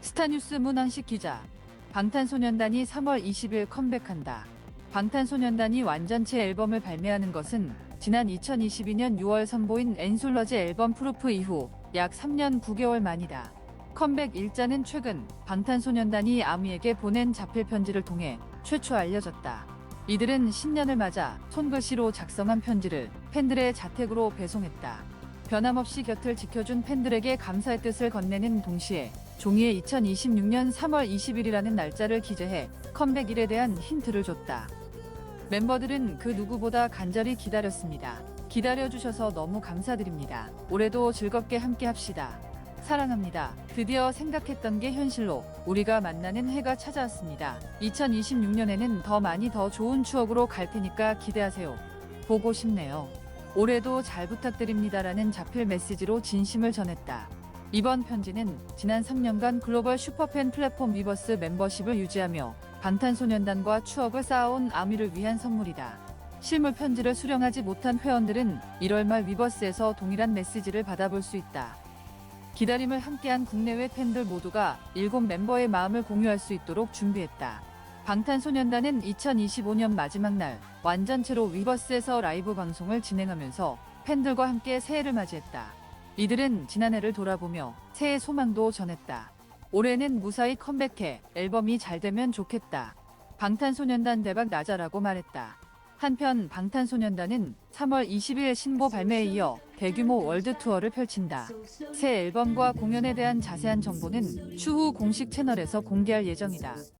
스타뉴스 문항식 기자. 방탄소년단이 3월 20일 컴백한다. 방탄소년단이 완전체 앨범을 발매하는 것은 지난 2022년 6월 선보인 엔솔러지 앨범 프루프 이후 약 3년 9개월 만이다. 컴백 일자는 최근 방탄소년단이 아미에게 보낸 자필 편지를 통해 최초 알려졌다. 이들은 신년을 맞아 손글씨로 작성한 편지를 팬들의 자택으로 배송했다. 변함없이 곁을 지켜준 팬들에게 감사의 뜻을 건네는 동시에 종이에 2026년 3월 20일이라는 날짜를 기재해 컴백일에 대한 힌트를 줬다. 멤버들은 그 누구보다 간절히 기다렸습니다. 기다려주셔서 너무 감사드립니다. 올해도 즐겁게 함께 합시다. 사랑합니다. 드디어 생각했던 게 현실로 우리가 만나는 해가 찾아왔습니다. 2026년에는 더 많이 더 좋은 추억으로 갈 테니까 기대하세요. 보고 싶네요. 올해도 잘 부탁드립니다라는 자필 메시지로 진심을 전했다. 이번 편지는 지난 3년간 글로벌 슈퍼팬 플랫폼 위버스 멤버십을 유지하며 방탄소년단과 추억을 쌓아온 아미를 위한 선물이다. 실물 편지를 수령하지 못한 회원들은 1월 말 위버스에서 동일한 메시지를 받아볼 수 있다. 기다림을 함께한 국내외 팬들 모두가 일곱 멤버의 마음을 공유할 수 있도록 준비했다. 방탄소년단은 2025년 마지막 날 완전체로 위버스에서 라이브 방송을 진행하면서 팬들과 함께 새해를 맞이했다. 이들은 지난해를 돌아보며 새해 소망도 전했다. 올해는 무사히 컴백해 앨범이 잘 되면 좋겠다. 방탄소년단 대박 나자라고 말했다. 한편 방탄소년단은 3월 20일 신보 발매에 이어 대규모 월드 투어를 펼친다. 새 앨범과 공연에 대한 자세한 정보는 추후 공식 채널에서 공개할 예정이다.